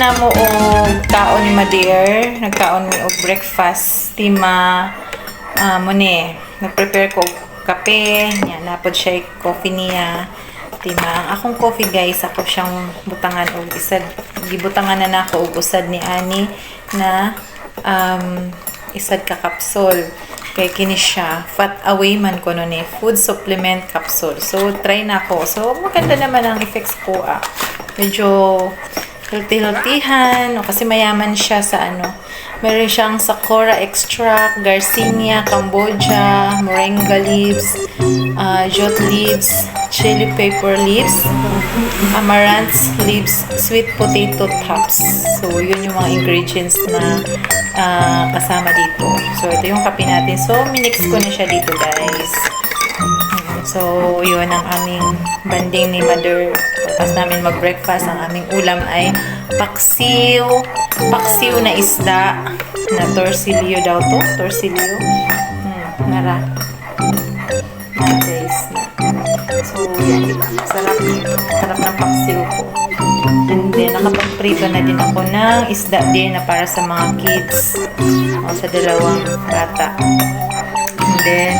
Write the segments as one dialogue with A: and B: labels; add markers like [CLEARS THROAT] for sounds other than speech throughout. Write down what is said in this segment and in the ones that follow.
A: na mo og kaon ni Madeir. Nagkaon mi og breakfast. Tima ah mo ni. Nag-prepare ko kape. Nya napod siya coffee niya. Tima ang akong coffee guys, ako siyang butangan og isad gibutangan na nako og usad ni Ani na um, isad ka capsule kay kini siya fat away man ko no ni food supplement capsule so try na ko so maganda naman ang effects ko ah medyo healthy-healthyhan o kasi mayaman siya sa ano. Meron siyang sakura extract garcinia cambodia moringa leaves uh, jute leaves chili pepper leaves amaranth leaves sweet potato tops. So yun yung mga ingredients na ah, kasama dito. So ito yung kape natin. So minix ko na siya dito guys So, yun ang aming banding ni Mother. Tapos namin mag-breakfast. Ang aming ulam ay paksiw. Paksiw na isda. Na torsilyo daw to. Torsilyo. Hmm, nara. So, yan. Sarap. Sarap ng paksiw ko. And then, nakapagprito na din ako ng isda din na para sa mga kids. O sa dalawang bata. And then,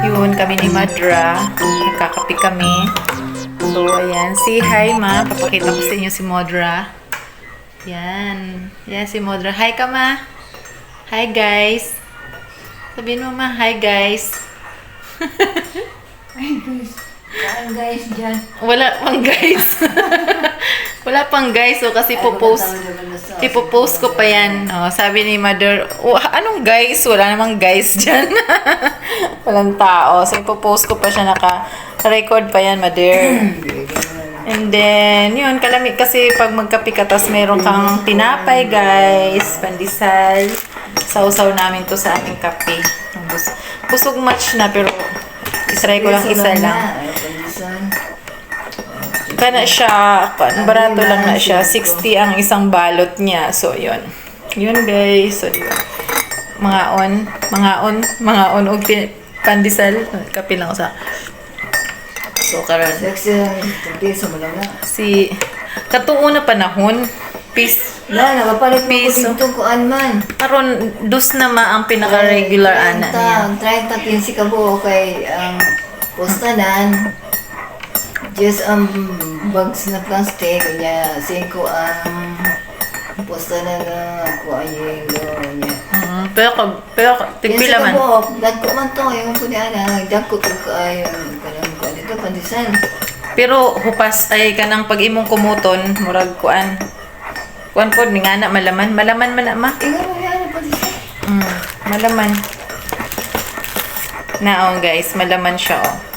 A: yun, kami ni Madra. Nagkakapi kami. So, ayan. Say hi, ma. Papakita ko sa inyo si Modra. Yan. Yan si Modra. Hi ka, ma. Hi, guys. Sabihin mo, ma. Hi, guys.
B: Ay, guys. Saan guys dyan?
A: Wala pang guys. [LAUGHS] Wala pang guys. So, kasi po-post. Ipo-post ko pa yan. Oh, sabi ni mother, oh, anong guys? Wala namang guys [LAUGHS] dyan. Walang tao. So, ipo-post ko pa siya. Naka-record pa yan, mother. [CLEARS THROAT] And then, yun, kalami kasi pag magkape ka, tas meron kang tinapay, guys, pandesal. Sausaw namin to sa aming kape. Bus busog much na, pero isry ko lang isa lang. Kana siya, kan, barato lang na siya. 60 ang isang balot niya. So, yun. Yun, guys. So, yun. Mga on, mga on, mga on, og pandesal. Kape lang ako sa... So, karon si katuo na panahon peace
B: Na, nakapalit mo ko
A: Piso.
B: dito kuan man.
A: karon dos na ma ang pinaka regular ana niya
B: 30, 30 ka buo kay ang postanan. Just ang bags na plastic, kanya 5 ang postanan na kuan yung niya.
A: mm, pero ka- pero ka- tigpila man.
B: Dagko man to, yung ko niya na, dagko to ka yung kanang kuan dito, pandisan.
A: pero hupas ay kanang pag imong kumuton murag kuan. Kuan pod ni nga na malaman. Malaman man na ma.
B: Ingat mo yan, pandisan.
A: mm, malaman. Naon guys malaman siya oh